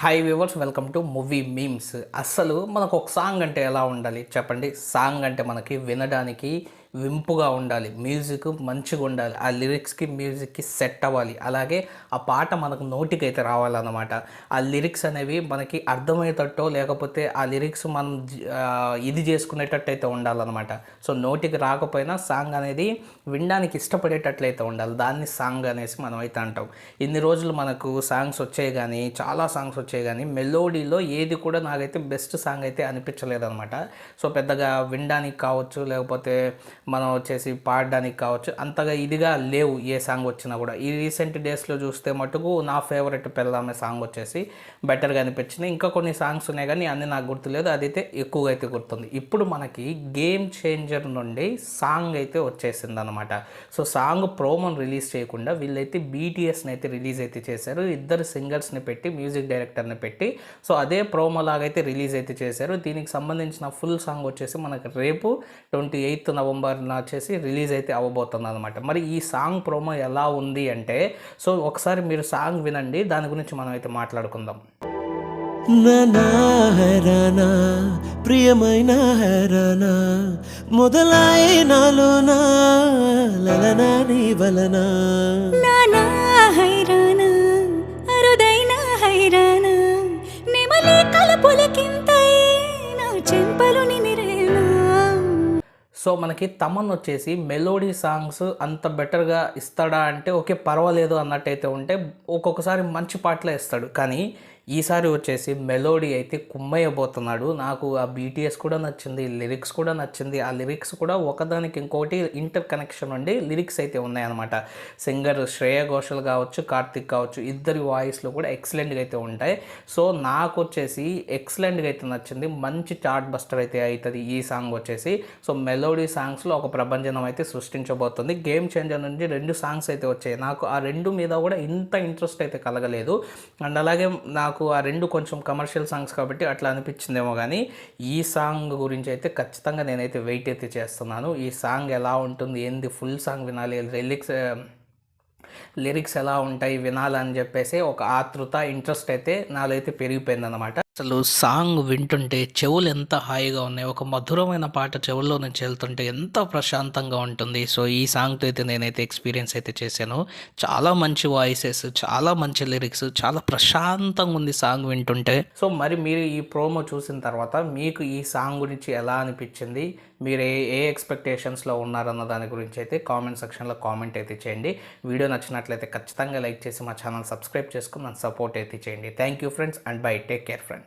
Hi viewers welcome to movie memes అసలు మనకు ఒక సాంగ్ అంటే ఎలా ఉండాలి? చెప్పండి. సాంగ్ అంటే మనకి వినడానికి వింపుగా ఉండాలి మ్యూజిక్ మంచిగా ఉండాలి ఆ లిరిక్స్కి మ్యూజిక్కి సెట్ అవ్వాలి. అలాగే ఆ పాట మనకు నోటికి అయితే రావాలన్నమాట. ఆ లిరిక్స్ అనేవి మనకి అర్థమయ్యేటట్టో లేకపోతే ఆ లిరిక్స్ మనం ఇది చేసుకునేటట్టు అయితే ఉండాలన్నమాట. సో నోటికి రాకపోయినా సాంగ్ అనేది వినడానికి ఇష్టపడేటట్లయితే ఉండాలి. దాన్ని సాంగ్ అనేసి మనం అయితే అంటాం. ఇన్ని రోజులు మనకు సాంగ్స్ వచ్చాయి కానీ చాలా సాంగ్స్ వచ్చాయి కానీ మెలోడీలో ఏది కూడా నాకైతే బెస్ట్ సాంగ్ అయితే అనిపించలేదన్నమాట. సో పెద్దగా వినడానికి కావచ్చు లేకపోతే మనం వచ్చేసి పాడడానికి కావచ్చు అంతగా ఇదిగా లేవు ఏ సాంగ్ వచ్చినా కూడా. ఈ రీసెంట్ డేస్లో చూస్తే మటుకు నా ఫేవరెట్ పెళ్ళామే సాంగ్ వచ్చేసి బెటర్గా అనిపించింది. ఇంకా కొన్ని సాంగ్స్ ఉన్నాయి కానీ అన్ని నాకు గుర్తులేదు. అదైతే ఎక్కువగా అయితే గుర్తుంది. ఇప్పుడు మనకి గేమ్ చేంజర్ నుండి సాంగ్ అయితే వచ్చేసింది అనమాట సో సాంగ్ ప్రోమోని రిలీజ్ చేయకుండా వీళ్ళైతే బీటీఎస్ని అయితే రిలీజ్ అయితే చేశారు. ఇద్దరు సింగర్స్ని పెట్టి మ్యూజిక్ డైరెక్టర్ని పెట్టి సో అదే ప్రోమో లాగైతే రిలీజ్ అయితే చేశారు. దీనికి సంబంధించిన ఫుల్ సాంగ్ వచ్చేసి మనకి రేపు ట్వంటీ ఎయిత్ నవంబర్ వచ్చేసి రిలీజ్ అయితే అవ్వబోతుంది అనమాట మరి ఈ సాంగ్ ప్రోమో ఎలా ఉంది అంటే సో ఒకసారి మీరు సాంగ్ వినండి దాని గురించి మనం అయితే మాట్లాడుకుందాం. నానా ప్రియమైన హెరానా మొదలాయి నాలోనా లలనా నీ వలనా. సో మనకి తమన్ వచ్చేసి మెలోడీ సాంగ్స్ అంత బెటర్గా ఇస్తాడా అంటే ఓకే పర్వాలేదు అన్నట్టయితే ఉంటే ఒక్కొక్కసారి మంచి పాటలే ఇస్తాడు. కానీ ఈసారి వచ్చేసి మెలోడీ అయితే కుమ్మయ్యబోతున్నాడు. నాకు ఆ బీటీఎస్ కూడా నచ్చింది లిరిక్స్ కూడా నచ్చింది. ఆ లిరిక్స్ కూడా ఒకదానికి ఇంకోటి ఇంటర్ కనెక్షన్ ఉండి లిరిక్స్ అయితే ఉన్నాయన్నమాట. సింగర్ శ్రేయ ఘోషల్ కావచ్చు కార్తిక్ కావచ్చు ఇద్దరి వాయిస్లు కూడా ఎక్సలెంట్గా అయితే ఉంటాయి. సో నాకు వచ్చేసి ఎక్సలెంట్గా అయితే నచ్చింది. మంచి చార్ట్ బస్టర్ అయితే అవుతుంది ఈ సాంగ్ వచ్చేసి. సో మెలోడీ సాంగ్స్లో ఒక ప్రభంజనం అయితే సృష్టించబోతుంది. గేమ్ చేంజర్ నుంచి రెండు సాంగ్స్ అయితే వచ్చాయి. నాకు ఆ రెండు మీద కూడా ఇంత ఇంట్రెస్ట్ అయితే కలగలేదు. అండ్ అలాగే నాకు ఆ రెండు కొంచెం కమర్షియల్ సాంగ్స్ కాబట్టి అట్లా అనిపించిందేమో కానీ ఈ సాంగ్ గురించి అయితే ఖచ్చితంగా నేనైతే వెయిట్ అయితే చేస్తున్నాను. ఈ సాంగ్ ఎలా ఉంటుంది ఏంది ఫుల్ సాంగ్ వినాలి లిరిక్స్ లిరిక్స్ ఎలా ఉంటాయి వినాలని చెప్పేసి ఒక ఆతృత ఇంట్రెస్ట్ అయితే నాలో అయితే పెరిగిపోయిందన్నమాట. అసలు సాంగ్ వింటుంటే చెవులు ఎంత హాయిగా ఉన్నాయి. ఒక మధురమైన పాట చెవుల్లో నుంచి వెళ్తుంటే ఎంత ప్రశాంతంగా ఉంటుంది. సో ఈ సాంగ్తో అయితే నేనైతే ఎక్స్పీరియన్స్ అయితే చేశాను. చాలా మంచి వాయిసెస్ చాలా మంచి లిరిక్స్ చాలా ప్రశాంతంగా ఉంది సాంగ్ వింటుంటే. సో మరి మీరు ఈ ప్రోమో చూసిన తర్వాత మీకు ఈ సాంగ్ గురించి ఎలా అనిపించింది? మీరు ఏ ఏ ఎక్స్పెక్టేషన్స్లో ఉన్నారన్న దాని గురించి అయితే కామెంట్ సెక్షన్లో కామెంట్ అయితే చేయండి. వీడియో నచ్చినట్లయితే ఖచ్చితంగా లైక్ చేసి మా ఛానల్ సబ్స్క్రైబ్ చేసుకుని నన్ను సపోర్ట్ అయితే చేయండి. Thank you friends and bye. Take care friends.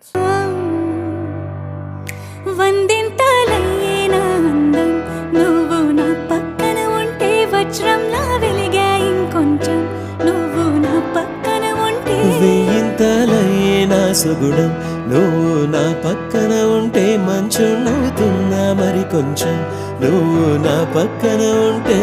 వందింతలయ్యేనా అందం? నువ్వు నా పక్కన ఉంటే వజ్రంలా వెలిగా ఇంకొంచెం. నువ్వు నా పక్కన ఉంటే వెయ్యింతలైన సుగుణం? నువ్వు నా పక్కన ఉంటే మంచు నవ్వుతున్నా మరి కొంచెం. నువ్వు నా పక్కన ఉంటే